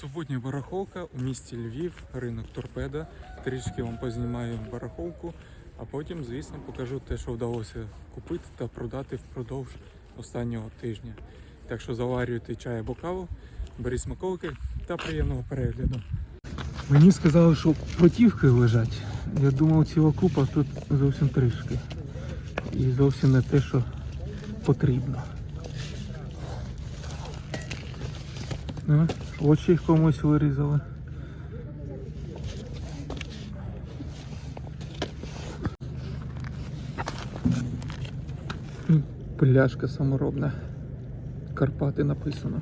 Суботня барахолка у місті Львів, ринок Торпеда. Трішки вам познімаю барахолку, а потім, звісно, покажу те, що вдалося купити та продати впродовж останнього тижня. Так що заварюйте чай або каву, беріть смаколики та приємного перегляду. Мені сказали, що протівки лежать. Я думав, ціла купа, тут зовсім трішки. І зовсім не те, що потрібно. Очі комусь вирізали. Пляшка саморобна. Карпати написано.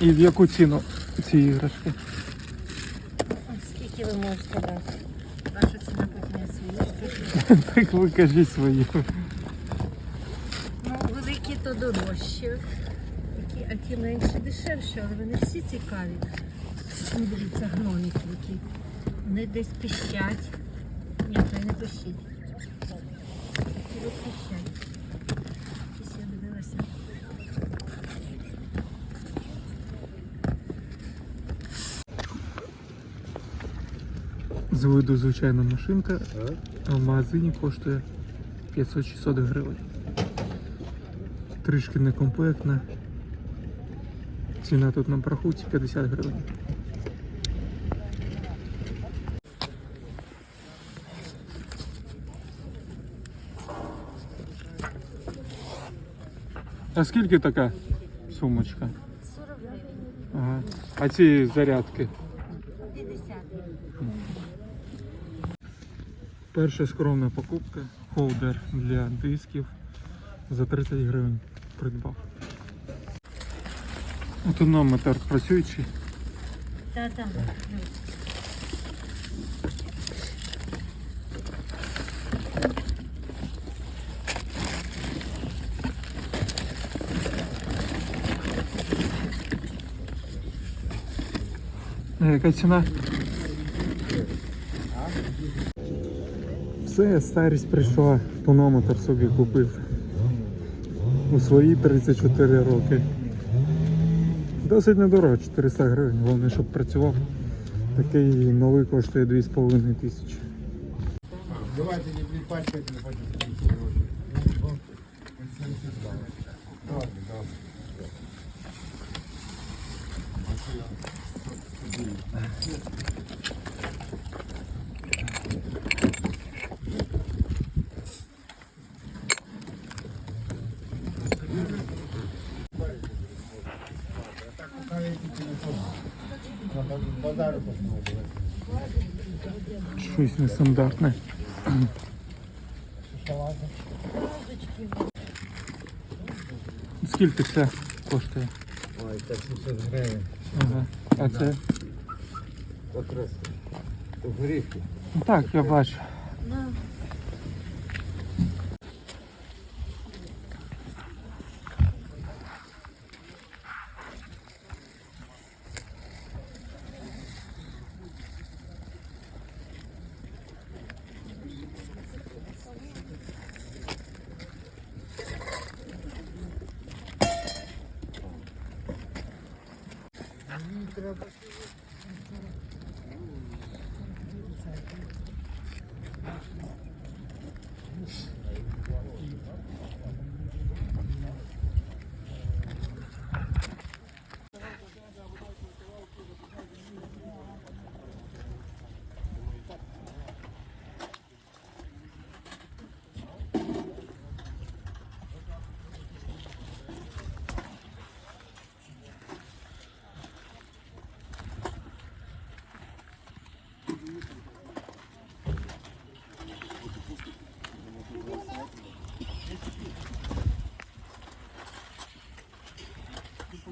І в яку ціну ці іграшки? Скільки ви можете дати? Ваша ціна потім я свою. Так ви кажіть свої. Ну, великі то дорожче. Які, а ті менше дешевші, але вони всі цікаві. Ну, дивіться, гномики які. Вони десь пищать. Ні, то не пищить. От пищать. Щось я дивилася. З виду звичайна машинка, а в магазині коштує 500-600 гривень. Трішки некомплектна. Ціна тут на парахуці 50 гривень. А скільки така сумочка? 40 гривень. Ага. А ці зарядки? Перша скромна покупка. Холдер для дисків за 30 гривень придбав. Тонометр працюючий. Так, так. А яка ціна? Все, старість прийшла, тонометр собі купив. У свої 34 роки. Досить недорого, 400 гривень, головне, щоб працював. Такий новий коштує 2,5 тисячі. Давайте не припачкайте, не потім. Добре, добре. Щось нестандартне. Скільки це коштує? Ой, це 700 гривень. Ага. А це? Якраз. Горіхи. Ну Так, я бачу.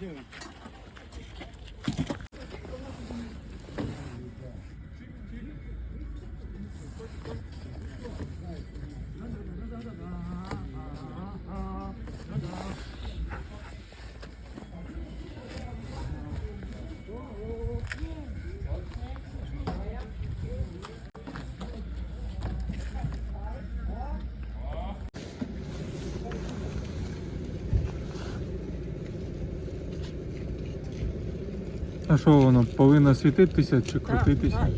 doing? А що воно повинно світитися чи крутитися? Так,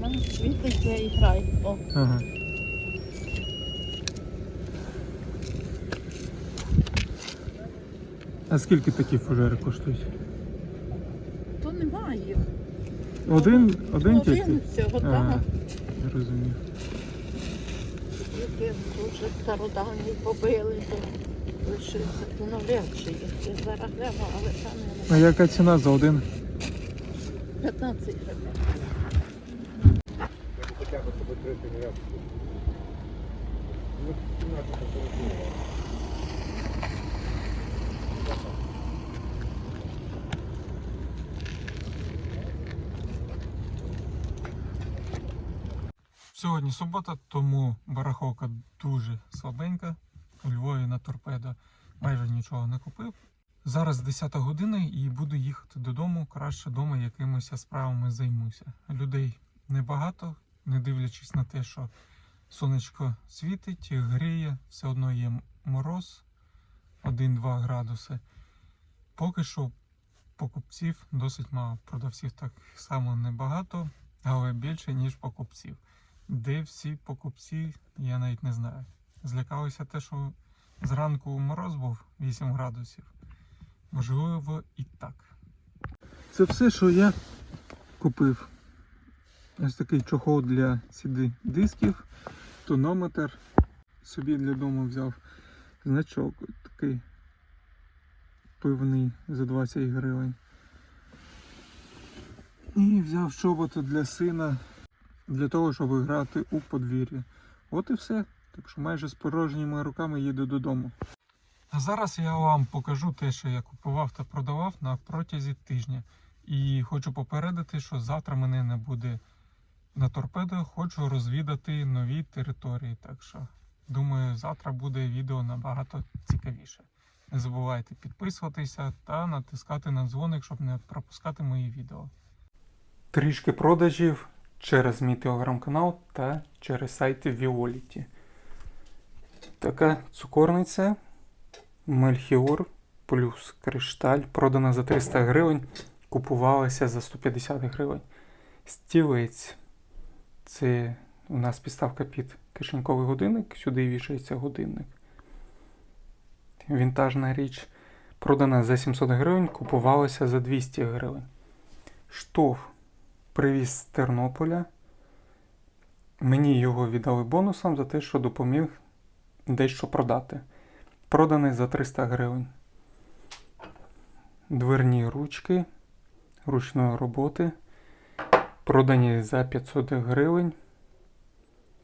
грає. Світиться і грає. О, Ага. А скільки такі фужери коштують? то немає. Один, один тільки? Один всього, Ага, так. зрозумів. Які дуже стародавні побили, то навряд чи. Я зараз гляну, але там А не яка ціна за один? 15 гривень. Хоча б щоб відкрити не. Ну, Сьогодні субота, тому бараховка дуже слабенька. У Львові на торпедо майже нічого не купив. Зараз 10 година і буду їхати додому. Краще вдома якимись справами займуся. Людей небагато, не дивлячись на те, що сонечко світить, гріє, все одно є мороз 1-2 градуси. Поки що покупців досить мало. Продавців так само небагато, але більше, ніж покупців. Де всі покупці, я навіть не знаю. Злякалися те, що зранку мороз був 8 градусів. Можливо, і так. Це все, що я купив. Ось такий чохол для CD дисків, тонометр. Собі для дому взяв значок такий пивний за 20 гривень. І взяв чоботи для сина для того, щоб грати у подвір'ї. От і все. Так що майже з порожніми руками їду додому. А зараз я вам покажу те, що я купував та продавав на протязі тижня. І хочу попередити, що завтра мене не буде на торпедо. Хочу розвідати нові території. Так що думаю, завтра буде відео набагато цікавіше. Не забувайте підписуватися та натискати на дзвоник, щоб не пропускати мої відео. Трішки продажів через мій телеграм-канал та через сайти Violet. Така цукорниця Мельхіор плюс кришталь продана за 300 гривень, купувалася за 150 гривень. Стілець це у нас підставка під кишеньковий годинник, сюди вішається годинник. Вінтажна річ продана за 700 гривень, купувалася за 200 гривень. Штоф привіз з Тернополя. Мені його віддали бонусом за те, що допоміг дещо продати. Проданий за 300 гривень. Дверні ручки ручної роботи. Продані за 500 гривень.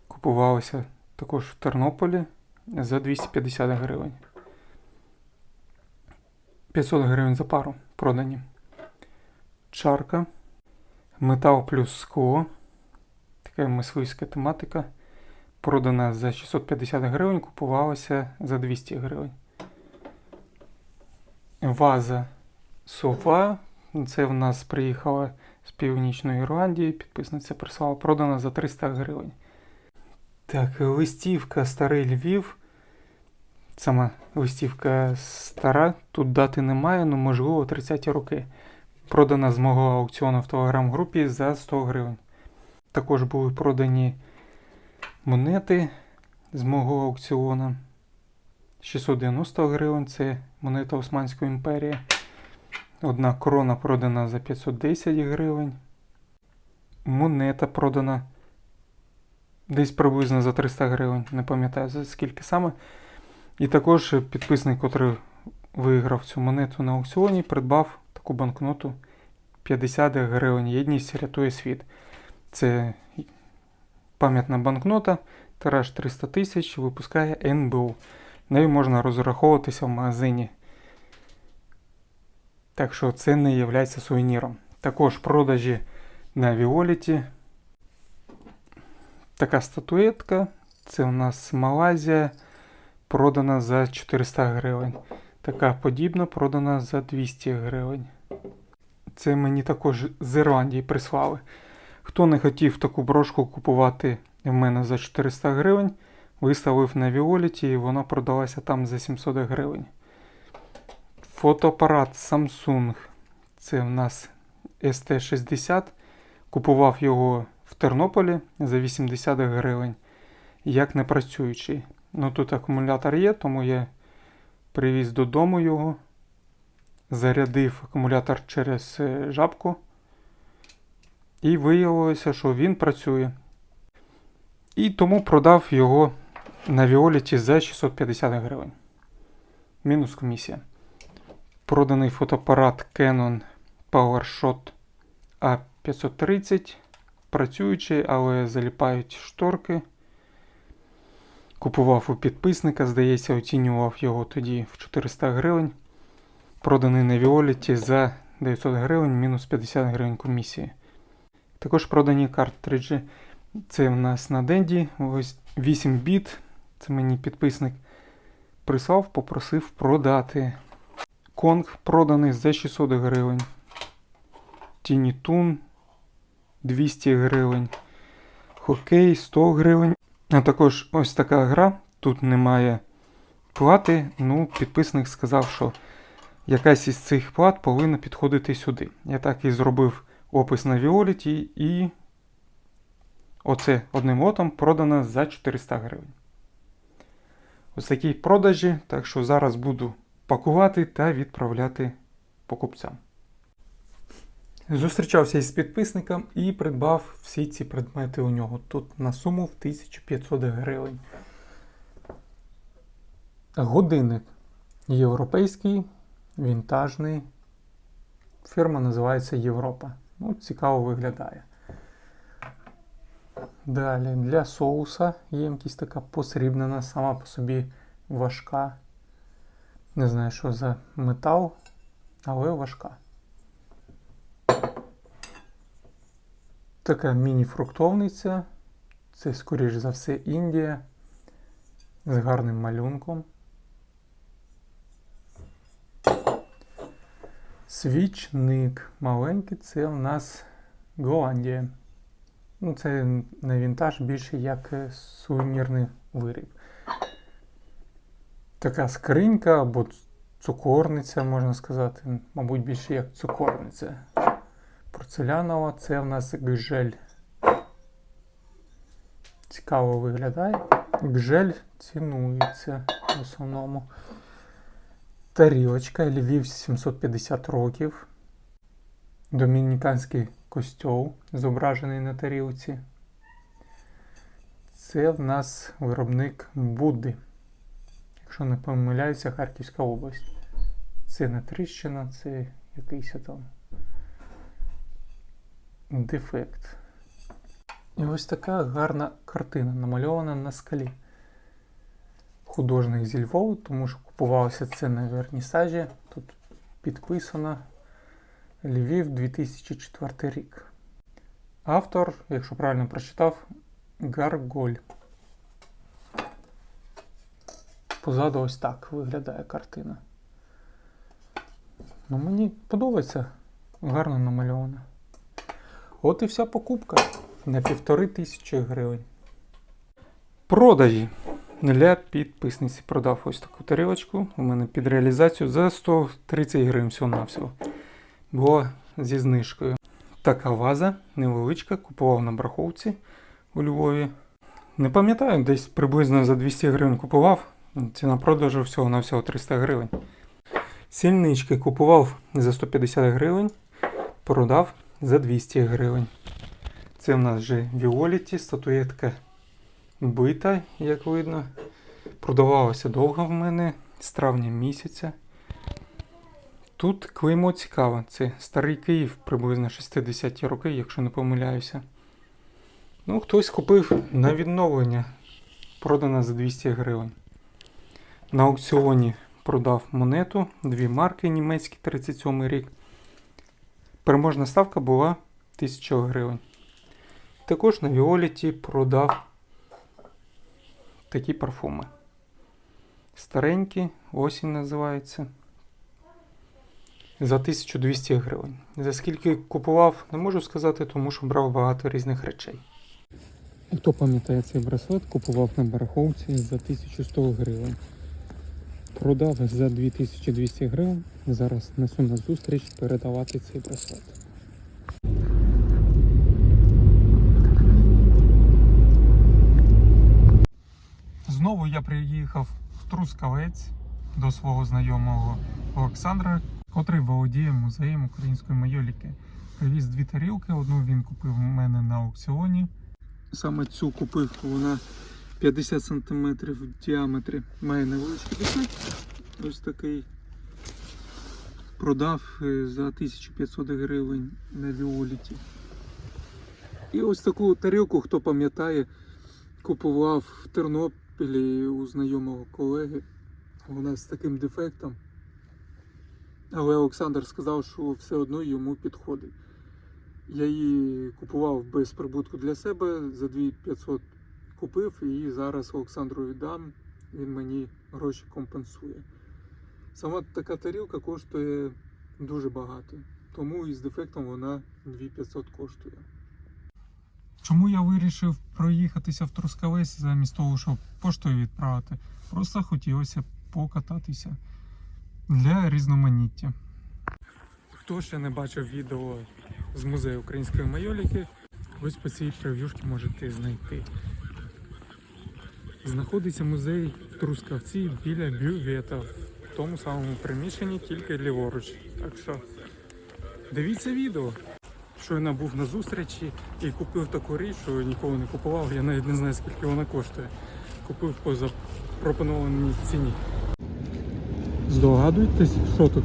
Купувалися також в Тернополі за 250 гривень. 500 гривень за пару продані. Чарка. Метал плюс скло. Така мисливська тематика. Продана за 650 гривень, купувалася за 200 гривень. Ваза софа. Це в нас приїхала з Північної Ірландії. Підписниця прислала. Продана за 300 гривень. Так, листівка Старий Львів. Сама листівка стара. Тут дати немає, ну можливо 30 роки. Продана з мого аукціону в телеграм-групі за 100 гривень. Також були продані монети з мого аукціону. 690 гривень це монета Османської імперії. Одна корона продана за 510 гривень. Монета продана десь приблизно за 300 гривень. Не пам'ятаю за скільки саме. І також підписник, котрий виграв цю монету на аукціоні, придбав таку банкноту 50 гривень. Єдність рятує світ. Це пам'ятна банкнота, тираж 300 тисяч, випускає НБУ. Нею можна розраховуватися в магазині. Так що це не є сувеніром. Також продажі на Віоліті. Така статуетка. Це у нас Малайзія. Продана за 400 гривень. Така подібна продана за 200 гривень. Це мені також з Ірландії прислали. Хто не хотів таку брошку купувати в мене за 400 гривень, виставив на Віоліті і вона продалася там за 700 гривень. Фотоапарат Samsung. Це в нас СТ-60. Купував його в Тернополі за 80 гривень, як не працюючий. Ну тут акумулятор є, тому я привіз додому його, зарядив акумулятор через е, жабку. І виявилося, що він працює. І тому продав його на Віоліті за 650 гривень. Мінус комісія. Проданий фотоапарат Canon PowerShot A530. Працюючий, але заліпають шторки. Купував у підписника, здається, оцінював його тоді в 400 гривень. Проданий на Віоліті за 900 гривень, мінус 50 гривень комісії. Також продані картриджі. Це в нас на Денді. Ось 8 біт. Це мені підписник прислав, попросив продати. Конг проданий за 600 гривень. Тінітун 200 гривень. Хокей 100 гривень. А також ось така гра. Тут немає плати. Ну, підписник сказав, що якась із цих плат повинна підходити сюди. Я так і зробив опис на Віоліті і оце одним лотом продано за 400 гривень. Ось такі продажі, так що зараз буду пакувати та відправляти покупцям. Зустрічався із підписником і придбав всі ці предмети у нього. Тут на суму в 1500 гривень. Годинник європейський, вінтажний. Фірма називається Європа. Ну, цікаво виглядає. Далі для соуса ємкість така посрібнена, сама по собі важка. Не знаю, що за метал, але важка. Така міні-фруктовниця. Це, скоріш за все, Індія з гарним малюнком. Свічник маленький, це у нас Голландія. Ну, це не вінтаж, більше як е, сувенірний виріб. Така скринька або цукорниця, можна сказати. Мабуть, більше як цукорниця. Порцелянова, це в нас гжель. Цікаво виглядає. Гжель цінується в основному. Тарілочка Львів 750 років. Домініканський костьол зображений на тарілці. Це в нас виробник Будди. Якщо не помиляюся, Харківська область. Це не тріщина, це якийсь там дефект. І ось така гарна картина намальована на скалі. Художник зі Львова, тому що купувалося це на вернісажі. Тут підписано Львів 2004 рік. Автор, якщо правильно прочитав, Гарголь. Позаду ось так виглядає картина. Ну, мені подобається. Гарно намальовано. От і вся покупка на півтори тисячі гривень. Продажі. Для підписниці продав ось таку тарілочку. У мене під реалізацію за 130 гривень всього-навсього. Було зі знижкою. Така ваза невеличка, купував на браховці у Львові. Не пам'ятаю, десь приблизно за 200 гривень купував. Ціна продажу всього-навсього 300 гривень. Сільнички купував за 150 гривень, продав за 200 гривень. Це в нас вже Віоліті, статуетка бита, як видно. Продавалося довго в мене з травня місяця. Тут клеймо цікаве. Це старий Київ, приблизно 60-ті роки, якщо не помиляюся. Ну, хтось купив на відновлення. Продано за 200 гривень. На аукціоні продав монету, дві марки німецькі 37 рік. Переможна ставка була 1000 гривень. Також на Віоліті продав такі парфуми. Старенькі, осінь називається. За 1200 гривень. За скільки купував, не можу сказати, тому що брав багато різних речей. Хто пам'ятає цей браслет, купував на бараховці за 1100 гривень. Продав за 2200 гривень. Зараз несу на зустріч передавати цей браслет. Знову я приїхав в Трускавець до свого знайомого Олександра, котрий володіє музеєм української майоліки. Привіз дві тарілки, одну він купив у мене на аукціоні. Саме цю купив, вона 50 см в діаметрі. Має невеличкий дефект. Ось такий. Продав е, за 1500 гривень на Віоліті. І ось таку тарілку, хто пам'ятає, купував в Тернопілі у знайомого колеги. Вона з таким дефектом. Але Олександр сказав, що все одно йому підходить. Я її купував без прибутку для себе, за 2500 купив і зараз Олександру віддам, він мені гроші компенсує. Сама така тарілка коштує дуже багато, тому і з дефектом вона 2500 коштує. Чому я вирішив проїхатися в Трускавець замість того, щоб поштою відправити? Просто хотілося покататися для різноманіття. Хто ще не бачив відео з музею української майоліки, ось по цій прев'юшці можете знайти. Знаходиться музей в Трускавці біля бювета в тому самому приміщенні, тільки ліворуч. Так що дивіться відео. Щойно був на зустрічі і купив таку річ, що ніколи не купував. Я навіть не знаю, скільки вона коштує. Купив по запропонованій ціні. Здогадуєтесь, що тут?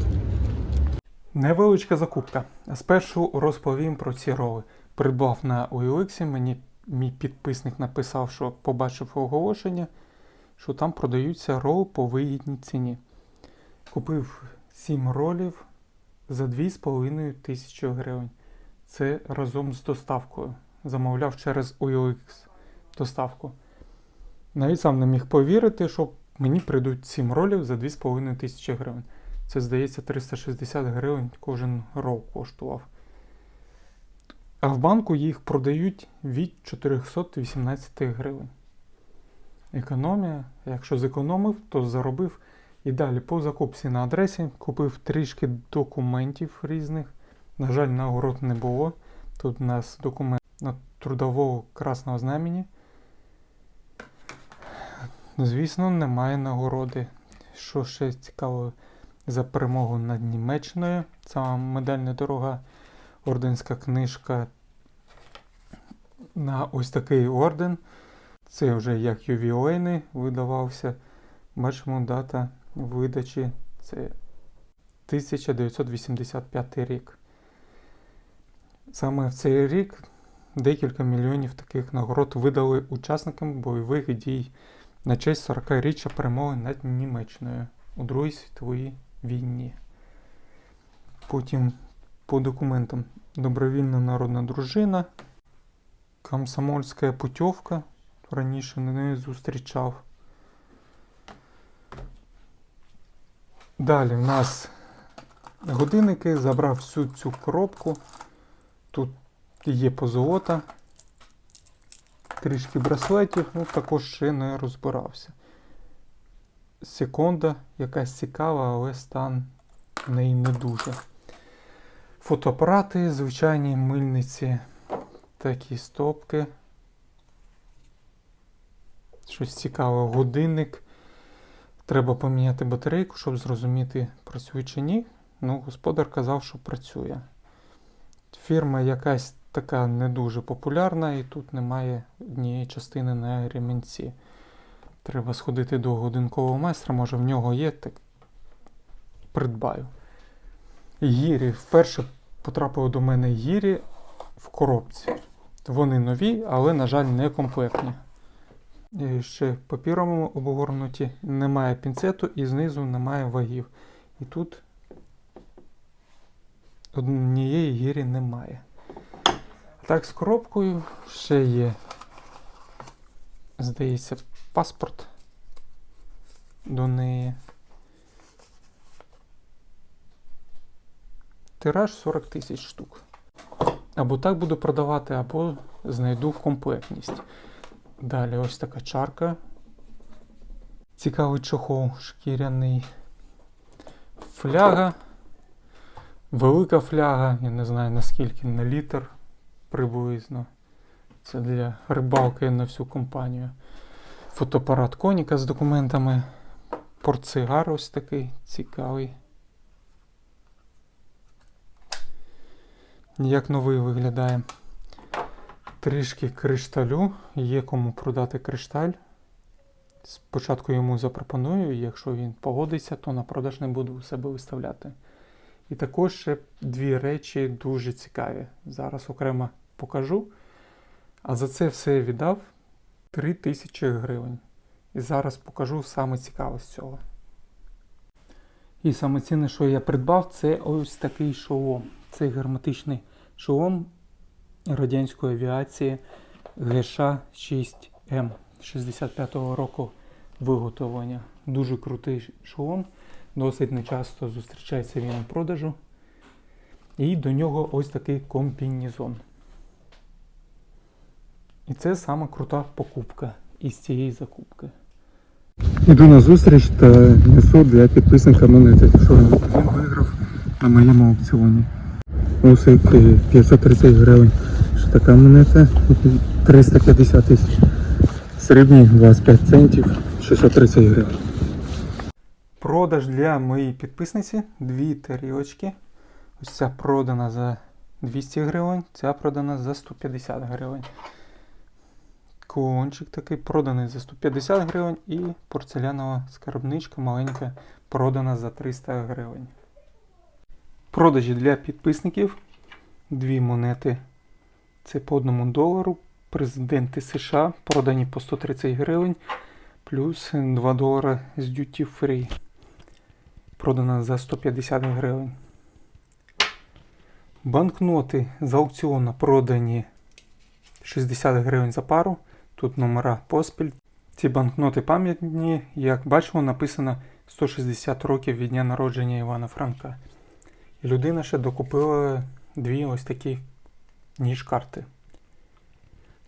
Невеличка закупка. Спершу розповім про ці роли. Придбав на OLX, мені мій підписник написав, що побачив оголошення, що там продаються роли по вигідній ціні. Купив 7 ролів за 2,5 тисячі гривень. Це разом з доставкою. Замовляв через OLX доставку. Навіть сам не міг повірити, що мені прийдуть 7 ролів за 2,5 тисячі гривень. Це, здається, 360 гривень кожен рол коштував. А в банку їх продають від 418 гривень. Економія. Якщо зекономив, то заробив. І далі по закупці на адресі купив трішки документів різних. На жаль, нагород не було. Тут у нас документ на трудового красного знамені. Звісно, немає нагороди. Що ще цікаво, за перемогу над Німеччиною. Сама медаль недорога, орденська книжка на ось такий орден. Це вже як ювілейний видавався. Бачимо дата видачі. Це 1985 рік. Саме в цей рік декілька мільйонів таких нагород видали учасникам бойових дій на честь 40-річчя перемоги над Німеччиною у Другій світовій війні. Потім по документам добровільна народна дружина, комсомольська путівка. Раніше не зустрічав. Далі в нас годинники, забрав всю цю коробку. Тут є позолота, трішки браслетів, ну також ще не розбирався. Секунда, якась цікава, але стан в неї не дуже. Фотоапарати, звичайні мильниці, такі стопки. Щось цікаве, годинник. Треба поміняти батарейку, щоб зрозуміти, працює чи ні. Ну, господар казав, що працює. Фірма якась така не дуже популярна, і тут немає однієї частини на ремінці. Треба сходити до годинкового майстра, може в нього є, так придбаю. Гірі. Вперше потрапили до мене гірі в коробці. Вони нові, але, на жаль, не комплектні. І ще папіром обгорнуті, немає пінцету і знизу немає вагів. І тут однієї гірі немає. Так, з коробкою ще є, здається, паспорт до неї. Тираж 40 тисяч штук. Або так буду продавати, або знайду комплектність. Далі ось така чарка. Цікавий чохол шкіряний. Фляга. Велика фляга, я не знаю наскільки, на літр приблизно. Це для рибалки на всю компанію. Фотоапарат коніка з документами. Портсигар ось такий цікавий. Як новий виглядає. Трішки кришталю. Є кому продати кришталь. Спочатку йому запропоную, якщо він погодиться, то на продаж не буду у себе виставляти. І також ще дві речі дуже цікаві. Зараз окремо покажу. А за це все віддав 3000 гривень. І зараз покажу саме цікаве з цього. І саме цінне, що я придбав, це ось такий шолом. Це герметичний шолом радянської авіації ГШ-6М 65-го року виготовлення. Дуже крутий шолом. Досить нечасто зустрічається він у продажу. І до нього ось такий комбінезон. І це саме крута покупка із цієї закупки. Іду на зустріч та несу для підписника монети, що він виграв на моєму аукціоні. Ось як, е, 530 гривень. Що така монета 350 тисяч. Срібні 25 центів 630 гривень. Продаж для моєї підписниці дві тарілочки. Ось ця продана за 200 гривень, ця продана за 150 гривень. Кулончик такий проданий за 150 гривень і порцелянова скарбничка маленька продана за 300 гривень. Продажі для підписників. Дві монети. Це по одному долару. Президенти США продані по 130 гривень. Плюс 2 долара з duty free. Продана за 150 гривень. Банкноти з аукціону продані 60 гривень за пару. Тут номера поспіль. Ці банкноти пам'ятні, як бачимо, написано 160 років від дня народження Івана Франка. І людина ще докупила дві ось такі ніж-карти.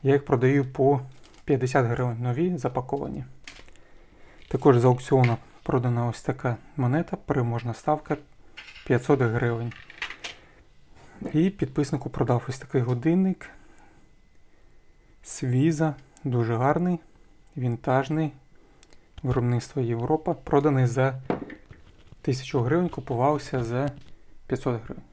Я їх продаю по 50 гривень нові запаковані. Також з аукціону продана ось така монета, переможна ставка 500 гривень. І підписнику продав ось такий годинник. Свіза, дуже гарний, вінтажний. Виробництво Європа. Проданий за 1000 гривень, купувався за 500 гривень.